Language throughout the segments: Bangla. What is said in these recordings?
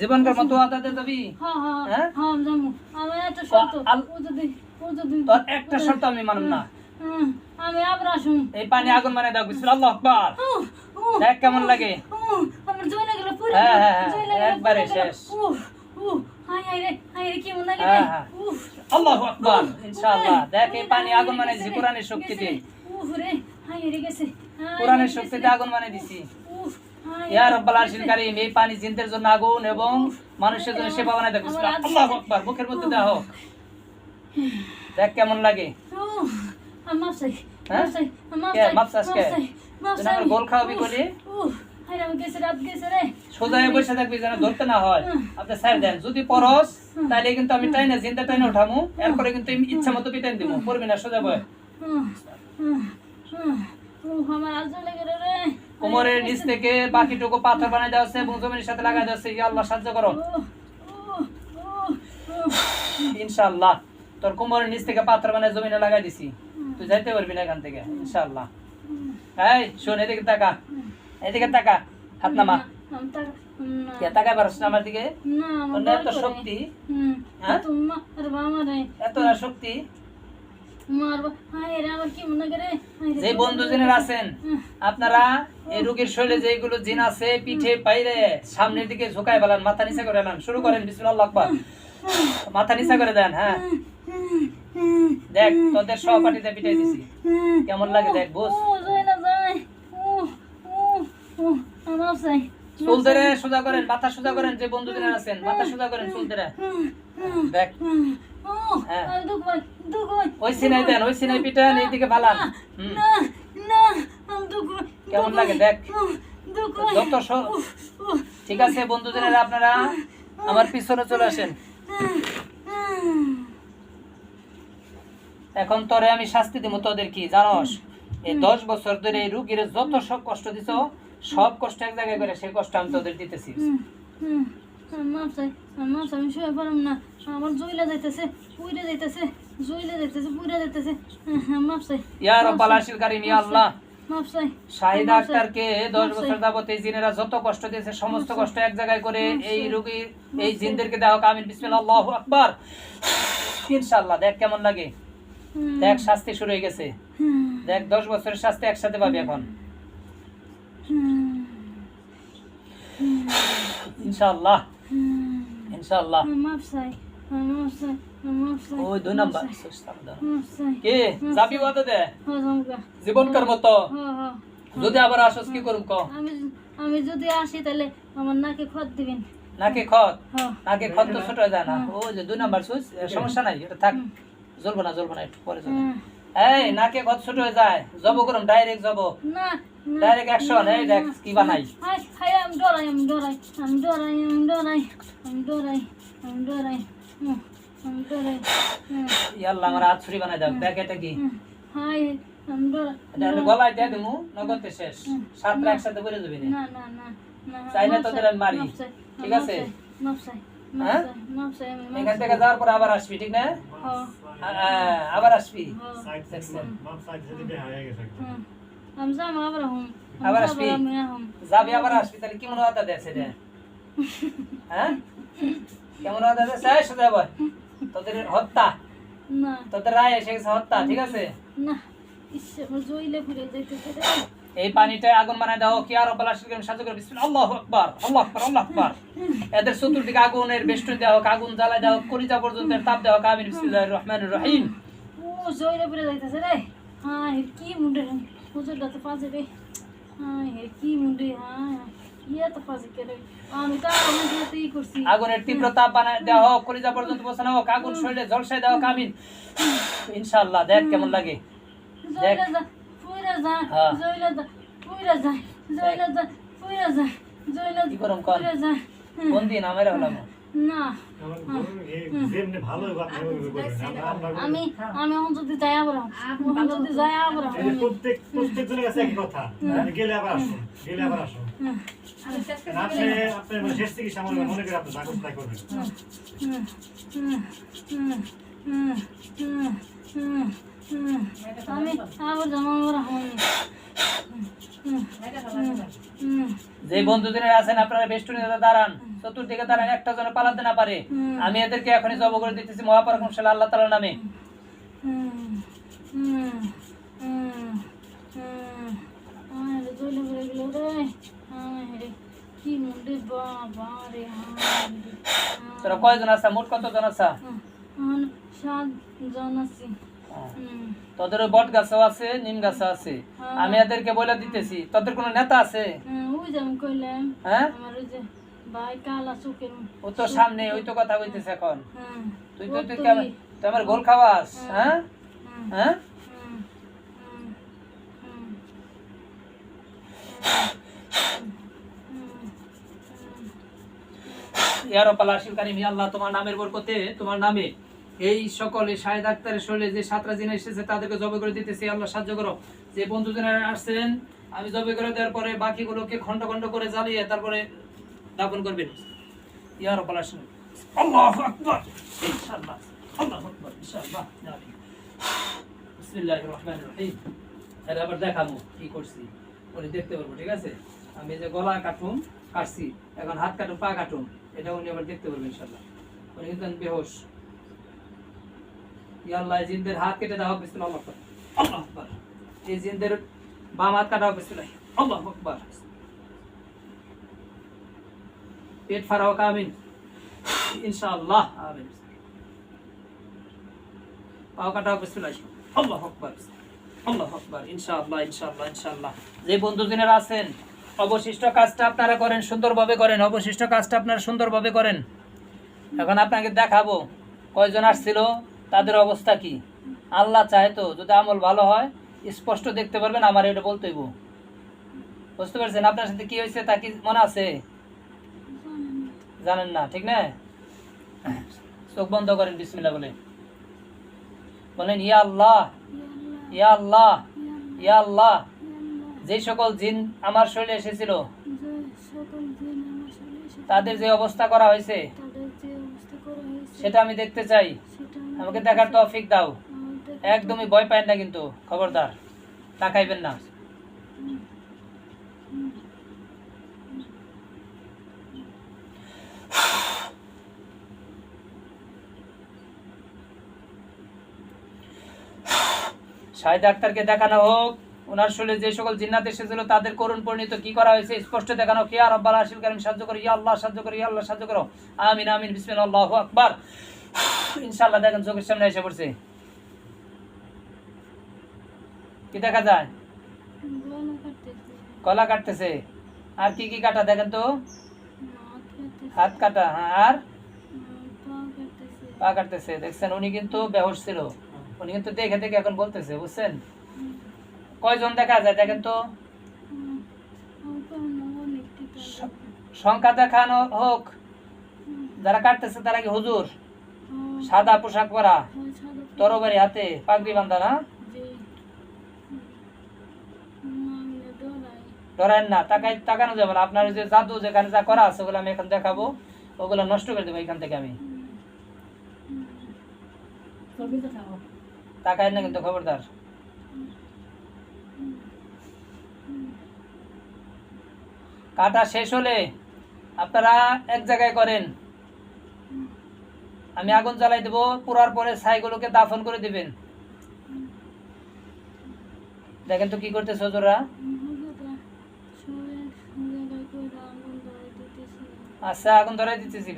জীবনকার মতো আদাতে যাবি? হ্যাঁ হ্যাঁ। হ্যাঁ? হ্যাঁ একটা শর্ত। ও যদি ও যদি তোর একটা শর্ত আমি মানব না। আমি আবার আসুন এই পানি আগুন মানে দাও বিসমিল্লাহ আকবার। দেখ কেমন লাগে। আমার পুরো হ্যাঁ, হ্যাঁ, হ্যাঁ, একবারে শেষ। আল্লাহু আকবার ইনশাআল্লাহ। দেখ এই পানি আগুন মানে রে, কোরআনের শক্তিতে। রে। উহ রে রে গেছে। কোরআনের শক্তিতে আগুন মানে দিছি। ইয়া রব্বাল আরশিল কারীম এই পানি জিনদের জন্য আগুন এবং মানুষের জন্য সেবা বানায় দেখ আল্লাহু আকবার মুখের মধ্যে দাও হোক। দেখ কেমন লাগে। হ্যাঁ? গোল খাওয়াবি বসে থাকবি যেন ধরতে না হয়। আপনি সাইড দেন। যদি পরস তাহলে কিন্তু আমি টাইনে জিন্দা টাইনে উঠামু। এরপরে কিন্তু ইচ্ছা মতো পিটাইন দিব। পড়বি না সোজা বয়। আমার আজ লেগে রে। কোমরের নিচ থেকে বাকিটুকু পাথর বানাই দেওয়া হচ্ছে এবং জমির সাথে লাগাই দেওয়া হচ্ছে আল্লাহ সাহায্য করো। ইনশাআল্লাহ তোর কোমরের নিচ থেকে পাথর বানাই জমিনে লাগাই দিছি। তুই যাইতে পারবি না এখান থেকে ইনশাআল্লাহ। এই শোন এদিকে তাকা। এদিকে তাকা হাত নামা। তাকাই পারছ না আমার দিকে? এত শক্তি? হ্যাঁ? এত শক্তি? যে বন্ধু জিনের আছেন আপনারা এই রোগীর শরীরে যেগুলো জিন আছে পিঠে পাইরে সামনের দিকে ঝুঁকায় ফেলান মাথা নিচা করে নেন। শুরু করেন বিসমিল্লাহ আকবার। মাথা নিচা করে দেন হ্যাঁ। দেখ তোদের সহপাঠীতে পিটাই দিছি। কেমন লাগে দেখ বুঝ। চুল ধরে সোজা করেন মাথা সোজা করেন যে বন্ধু আছেন মাথা সোজা করেন চুল ধরে। দেখ। ও, হ্যাঁ। হয়, ওই সিনাই দেন ওই সিনাই পিটান এইদিকে ফালান হয়, কেমন লাগে দেখ। স- উহ, উহ, ঠিক আছে বন্ধুদের আপনারা আমার পিছনে চলে আসেন। এখন তোরে আমি শাস্তি দিব তোদের কি জানোস? এই দশ বছর ধরে এই রুগীর যত সব কষ্ট দিছ সব কষ্ট এক জায়গায় করে সেই কষ্ট আমি তোদের দিতেছি। চাই, চাই, আমি শুয়ে পারলাম না। আমার জইলা যাইতেছে, পুইরা যাইতেছে, জইলা যাইতেছে, পুইরা যাইতেছে। হ্যাঁ, হ্যাঁ, মাপ চাই, ইয়া রব্বাল আরশিল কারীম ইয়া আল্লাহ। মাপ শাহিদা আক্তারকে দশ বছর যাবত এই জিনেরা যত কষ্ট দিয়েছে সমস্ত কষ্ট এক জায়গায় করে এই রুগী এই জিনদেরকে দেওয়া হোক আমিন বিসমিল্লাহ আকবার। ইনশাআল্লাহ দেখ কেমন লাগে। দেখ শাস্তি শুরু হয়ে গেছে। দেখ দশ বছরের শাস্তি একসাথে পাবি এখন। হুম, ইনশাআল্লাহ। চাই, চাই, ওই দুই নাম্বার। কে? যাবি ওতে দে। হ্যাঁ, মতো। হ্যাঁ, হ্যাঁ। যদি আবার আসস কি করুম ক? আমি আমি যদি আসি তাহলে আমার নাকে খত দিবেন। নাকে খত? হ্যাঁ। নাকে খত তো ছোট হয়ে যায় না। ও যে দুই নাম্বার সুইচ সমস্যা নাই এটা থাক। জ্বলবো না জ্বলবো না একটু পরে জ্বলবো। হ্যাঁ। এই নাকে খত ছোট হয়ে যায়। জব করুম ডাইরেক্ট জব। না ডাইরেক্ট অ্যাকশন এই দেখ কি বানাই হাই আমি ডরাই আমি ডরাই আমি ডরাই আমি ডরাই আমি ডরাই আমি ডরাই আমি ডরাই ইয়াল্লা আমার হাত ছুরি বানাই দাও দেখ এটা কি? হাই আমি ডরাই এটা গলায় দিয়ে দিমু নগদে শেষ। সাতটা একসাথে করে দিবি না। না না না না চাই না মাপ তোদের আমি মারি। ঠিক আছে? চাই, মাপ চাই, মাপ হ্যাঁ? চাই, মাপ চাই, আমি মাপ এখান থেকে যাওয়ার পর আবার আসবি ঠিক না? আবার আসবি। হ্যাঁ, আবার হুম। আবার আসবি? যাবি আবার আসবি? তাহলে কেমন আদা কেমন আদা এই সোজা বল। তোদের হত্যা? না। তোদের রায় এসে গেছে হত্যা ঠিক আছে? না। ইচ্ছে জইলে ফিরে যাইতেছে এই পানিটা আগুন বানায় দাও কি আর আশির সাহায্য করে বিসমিল্লাহ আল্লাহু আকবার আল্লাহু আকবার আল্লাহু আকবার। এদের চতুর্দিকে আগুনের বেষ্টন দেওয়া হোক আগুন জ্বালায় দেওয়া হোক কলিজা পর্যন্ত তাপ দেওয়া হোক। আমিন বিসমিল্লাহির রহমানির রহিম। ও যাইতেছে রে। হ্যাঁ কি মুন্ডে হুজুরটা তো পাশে রে হ্যাঁ কি মুন্ডে হ্যাঁ আগুনের তীব্র তাপ বানায় দেওয়া হোক কলিজা পর্যন্ত পৌঁছানো হোক আগুন শরীরে ঝলসায় দেওয়া হোক আমিন দেখ কেমন লাগে জইলে কি করম কন? কোন দিন আমার হলাম না আমি আমি যদি যাই আবার যদি যাই আবার প্রত্যেক প্রত্যেক জনের কাছে একই কথা। গেলে আবার আসুন গেলে আবার আসুন আপনি আপনি মানে শেষ থেকে সামনে মনে করে আপনি স্বাগত তাই করবেন। হুম, হুম, হুম, হুম। আমি আবার জামা হয়নি যে বন্ধুদের আছেন আপনারা বেষ্টনীতে দাঁড়ান। চতুর্দিকে দাঁড়ান একটা জন পালাতে না পারে। আমি এদেরকে এখনই জব করে দিতেছি মহাপরাক্রমশালী আল্লাহ তাআলার নামে। তোরা কয়জন আছে? মোট কতজন আছে? আমার সাত জন আছি। তোদের বট গাছও আছে নিম গাছও আছে। হ্যাঁ। আমি এদেরকে বলে দিতেছি তোদের কোনো নেতা আছে? হ্যাঁ আমার ওই যে ভাই কালা চোখের ও তো সামনে ওই তো কথা কইতেছে এখন। তুই তো তুই আমার গোল খাওয়াস হ্যাঁ হ্যাঁ? হুম, হুম, হুম, শিলকানি মি আল্লাহ তোমার নামের বরকতে তোমার নামে এই সকলে শাহেদ আক্তারের শরীরে যে সাতটা জিনিস এসেছে, তাদেরকে জবে করে দিতেছি, আল্লাহ সাহায্য করো। যে বন্ধু জনেরা আসছেন আমি জবে করে দেওয়ার পরে বাকিগুলোকে খন্ড খন্ড করে জ্বালিয়ে তারপরে দাপন করবেন। ইয়ার পালা শিল আল্লাহু আকবার আবার দেখাবো কি করছি। উনি দেখতে ঠিক আছে? আমি যে গলা কাটুম, কাটছি, এখন হাত কাটুম, পা কাটুম এটা উনি আবার দেখতে পারবেন, ইনশাআল্লাহ। উনি কিন্তু বেহোশ। আল্লাহ জিনদের হাত কেটে দাও বিসমিল্লাহ, আল্লাহু আকবার। এই জিনদের বাম হাত কাটা আল্লাহু আকবার। পেট ইনশাআল্লাহ, আমিন। পাও কাটা আল্লাহু আকবার। আল্লাহু আকবার, ইনশাআল্লাহ ইনশাআল্লাহ ইনশাআল্লাহ। যে আছেন, অবশিষ্ট কাজটা আপনারা করেন, সুন্দরভাবে করেন। অবশিষ্ট কাজটা আপনারা সুন্দরভাবে করেন। এখন আপনাকে দেখাবো, কয়জন আসছিল? তাদের অবস্থা কি? আল্লাহ চায় তো, যদি আমল ভালো হয়, স্পষ্ট দেখতে পারবেন আমার এটা বলতে হইব। বুঝতে পারছেন? আপনার সাথে কি হয়েছে তা কি মনে আছে? জানেন না, ঠিক না? চোখ বন্ধ করেন বিসমিল্লা বলে বলেন, ইয়া আল্লাহ ইয়া আল্লাহ ইয়া আল্লাহ, যে সকল জিন আমার শরীরে এসেছিল, তাদের যে অবস্থা করা হয়েছে, সেটা আমি দেখতে চাই। আমাকে দেখার তৌফিক দাও। একদমই ভয় পায় না কিন্তু, খবরদার। তাকাইবেন না। শাহিদ আক্তারকে দেখানো হোক ওনার শরীরে যে সকল জিন্নাত এসেছিল, তাদের করুণ পরিণত কি করা হয়েছে, স্পষ্ট দেখানো কি আর আব্বাল আসিল কারিম সাহায্য করো, ইয়া আল্লাহ সাহায্য করো, ইয়া আল্লাহ সাহায্য করো। আমিন আমিন, বিসমিল্লাহ আকবার। ইনশাআল্লাহ দেখেন চোখের সামনে এসে পড়ছে। কি দেখা যায়? কলা কাটতেছে। আর কি কি কাটা দেখেন তো? হাত কাটা হ্যাঁ আর? পা কাটতেছে। দেখছেন, উনি কিন্তু বেহোশ ছিল। উনি কিন্তু দেখে দেখে এখন বলতেছে, বুঝছেন? কয়জন দেখা যায় দেখেন তো? সংখ্যা দেখানো হোক। যারা কাটতেছে তারা কি হুজুর? সাদা পোশাক পরা তরবারি হাতে পাগড়ি বান্ধা না? যে না ধরেন না, তাকাই তাকানো যাবে না। আপনার যে জাদু যেখানে যা করা আছে ওগুলো আমি এখন দেখাবো, ওগুলো নষ্ট করে দেবো এখান থেকে আমি। তাকাই না কিন্তু খবরদার। কাটা শেষ হলে আপনারা এক জায়গায় করেন। আমি আগুন জ্বালাই দেবো, পুরার পরে ছাইগুলোকে দাফন করে দিবেন। দেখেন তো কি করতে সজোরা আচ্ছা আগুন ধরাই দিতেছি।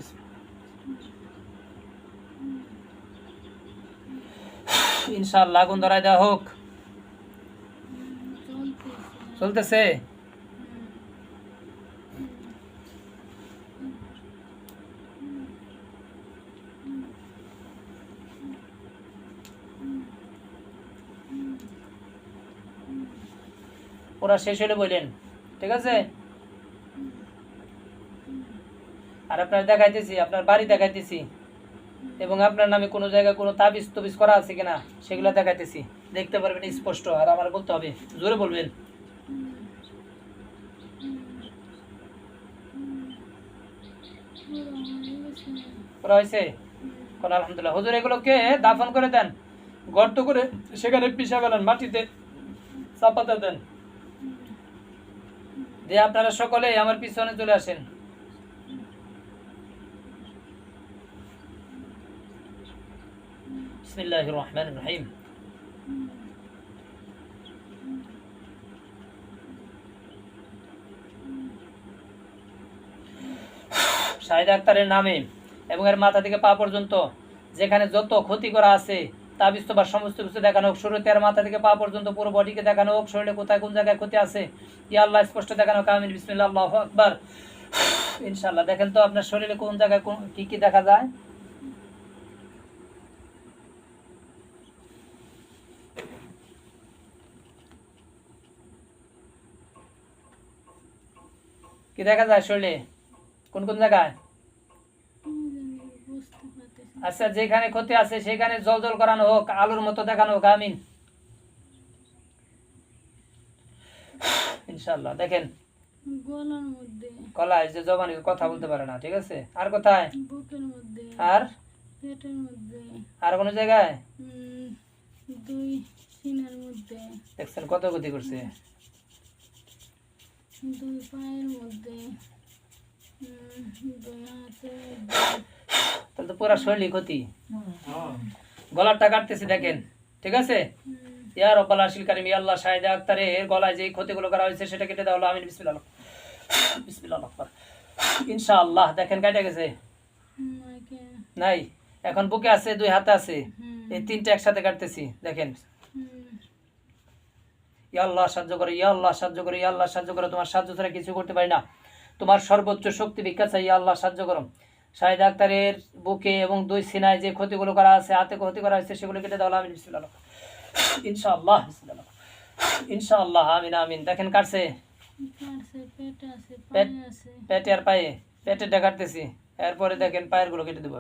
ইনশাল্লাহ আগুন ধরাই দেওয়া হোক। চলতেছে। ওরা শেষ হলে বললেন ঠিক আছে? আর আপনার দেখাইতেছি, আপনার বাড়ি দেখাইতেছি। এবং আপনার নামে কোনো জায়গায় কোনো তাবিজ তবিজ করা আছে কিনা, সেগুলো দেখাইতেছি। দেখতে পারবেন, স্পষ্ট। আর আমার বলতে হবে, জোরে বলবেন। আলহামদুলিল্লাহ। হুজুর, এগুলোকে দাফন করে দেন। গর্ত করে সেখানে পিসা ফেলেন, মাটিতে চাপাতে দেন। দিয়ে আপনারা সকলে আমার পিছনে চলে আসেন। রহিম শাহিদ আক্তারের নামে এবং এর মাথা থেকে পা পর্যন্ত যেখানে যত ক্ষতি করা আছে তাবিজ বা সমস্ত কিছু দেখানো হোক। শুরুতে আর মাথা থেকে পা পর্যন্ত পুরো বডিকে দেখানো হোক। শরীরে কোথায় কোন জায়গায় ক্ষতি আছে, ইয়া আল্লাহ স্পষ্ট দেখানো হোক। আমিন, বিসমিল্লাহ, আল্লাহ আকবার। ইনশাআল্লাহ, দেখেন তো আপনার শরীরে কোন জায়গায় কোন- কি কি দেখা যায়? কি দেখা যায় শরীরে? কোন কোন জায়গায়? আচ্ছা যেখানে ক্ষতি আছে সেখানে জল জল করানো হোক আলুর মতো দেখানো হোক আমিন। ইনশাল্লাহ দেখেন। গলার মধ্যে। কলায় যে জবানি কথা বলতে পারে না ঠিক আছে? আর কোথায়? বুকের মধ্যে। আর? পেটের মধ্যে। আর কোনো জায়গায়? দুই সিনার মধ্যে। দেখছেন কত ক্ষতি করছে। দুই পায়ের মধ্যে। দুই হাতের মধ্যে তাহলে তো পুরা শরীরই ক্ষতি। গলারটা কাটতেছি দেখেন ঠিক আছে? উম, ইয়া রব্বাল আশিল কারিম ইয়া আল্লাহ শাহিদা আক্তারের গলায় যে ক্ষতিগুলো করা হয়েছে সেটা কেটে দেওয়া আমিন বিসমিল্লাহ বিসমিল্লাহ আকবার। ইনশাআল্লাহ দেখেন কেটে গেছে। নাই এখন বুকে আছে দুই হাতে আছে। এই তিনটা একসাথে কাটতেছি দেখেন। হুম, ইয়া আল্লাহ সাহায্য করে ইয়া আল্লাহ সাহায্য করে ইয়া আল্লাহ সাহায্য করে। তোমার সাহায্য ছাড়া কিছু করতে পারি না। তোমার সর্বোচ্চ শক্তি ভিক্ষা চাই ইয়া আল্লাহ সাহায্য করো। শাহিদ আক্তারের বুকে এবং দুই সিনায় যে ক্ষতিগুলো করা আছে হাতে ক্ষতি করা হয়েছে সেগুলো কেটে দেওয়া আমিন বিসমিল্লাহ। ইনশাআল্লাহ বিসমিল্লাহ। ইনশাআল্লাহ আমিন আমিন। দেখেন কাটছে। পেট আর পায়ে। পেটেরটা কাটতেছি। এরপরে দেখেন পায়েরগুলো কেটে দেবো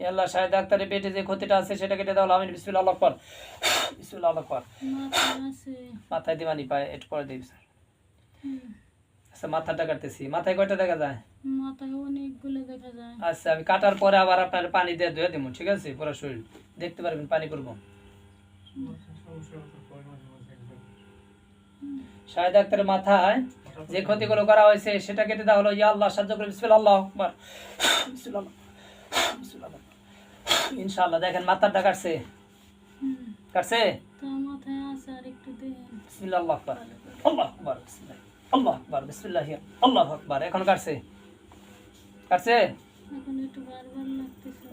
আল্লাহ শাহিদ আক্তারের পেটে যে ক্ষতিটা আছে সেটা কেটে দেওয়া আমি বিসমিল্লাহ আল্লাহ পর বিসমিল্লাহ আল্লাহ পর মাথায় দিবানি পায়ে একটু পরে দিবি আচ্ছা মাথাটা কাটতেছি। মাথায় কয়টা দেখা যায়? মাথায় অনেকগুলো দেখা যায়। আচ্ছা আমি কাটার পরে আবার আপনার পানি দিয়ে ধুয়ে দেবো ঠিক আছে? পুরো শরীর। দেখতে পারবেন পানি করব। শাহেদ আক্তারের মাথায় যে ক্ষতিগুলো করা হয়েছে সেটা কেটে দেওয়া হলো। ইয়া আল্লাহ সাহায্য করে বিসমিল্লাহ আল্লাহ আকবার ইনশাআল্লাহ দেখেন মাথাটা কাটছে। কাটছে? তা মাথায় আছে আর একটু দেখেন বিসমিল্লাহ আল্লাহ আকবার। আল্লাহ আকবার বিসমিল্লাহ। আল্লাহ আকবার বিসমিল্লাহ আল্লাহ আকবার। এখন কাটছে? কাটছে?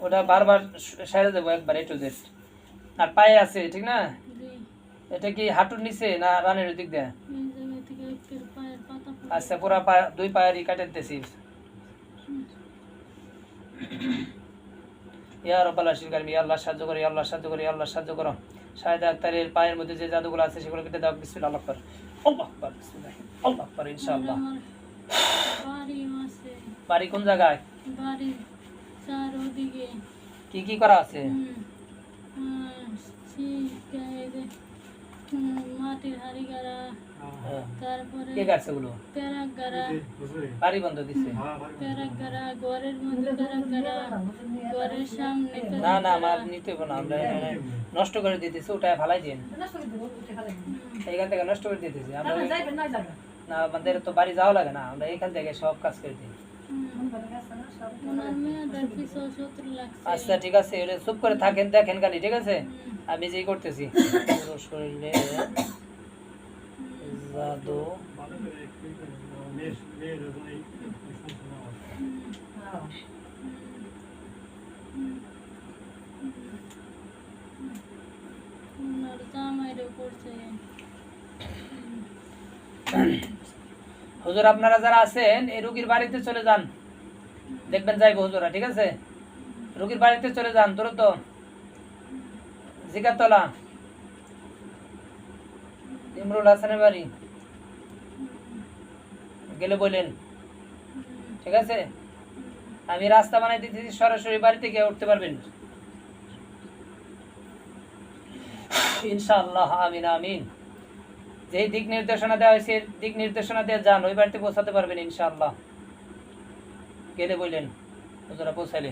ওটা বারবার সেরে দেবো একবার একটু জেস্ট আর পায়ে আছে ঠিক না? এটা কি হাঁটুর নিচে না রানের দিক দিয়ে? আচ্ছা পুরা পায়ে দুই পায়েরই কাটে দিতেছি। ইয়া রব্বাল আশির কারিম ইয়া আল্লাহ সাহায্য করো ইয়া আল্লাহ সাহায্য করো ইয়া আল্লাহ সাহায্য করো। শাহেদ আক্তারের পায়ের মধ্যে যে জাদুগুলো আছে সেগুলো কেটে দাও বিসমিল্লাহ আল্লাহ আকবার। আল্লাহ আকবার বিসমিল্লাহ। আল্লাহ ইনশাআল্লাহ। বাড়ি কোন জায়গায়? চারোদিকে কি কি করা আছে? মাটির হাড়ি গাড়া হ্যাঁ। তারপরে কে কাটছে ওগুলো? প্যারাক গাড়া। বাড়ি বন্ধ দিচ্ছে প্যারাক গাড়া ঘরের মধ্যে প্যারাক গাড়া ঘরের সামনে না না আমার গাড়া। নিতে হবে না আমরা নষ্ট করে দিতেছি ওটা ফালাই দিন এইখান থেকে নষ্ট করে দিতেছি আমরা আমাদের তো বাড়ি যাওয়া লাগে না আমরা এখান থেকে সব কাজ করে দিই আচ্ছা ঠিক আছে চুপ করে থাকেন দেখেন খালি ঠিক আছে আমি যেই করতেছি শরীরে জাদু হুজুর, আপনারা যারা আছেন, এই রুগীর বাড়িতে চলে যান। দেখবেন যাইবো হুজুরা, ঠিক আছে? রুগীর বাড়িতে চলে যান তোর তো জিকাতলা। ইমরুল হাসানের বাড়ি। গেলে বলেন। ঠিক আছে? আমি রাস্তা বানাই দিতেছি, সরাসরি বাড়িতে গিয়ে উঠতে পারবেন। ইনশাআল্লাহ, আমিন আমিন। যেই দিক নির্দেশনা দেওয়া হয়েছে দিক নির্দেশনা দিয়ে যান, ওই বাড়িতে পৌঁছাতে পারবেন ইনশাআল্লাহ। গেলে বললেন ওরা পৌঁছাইলে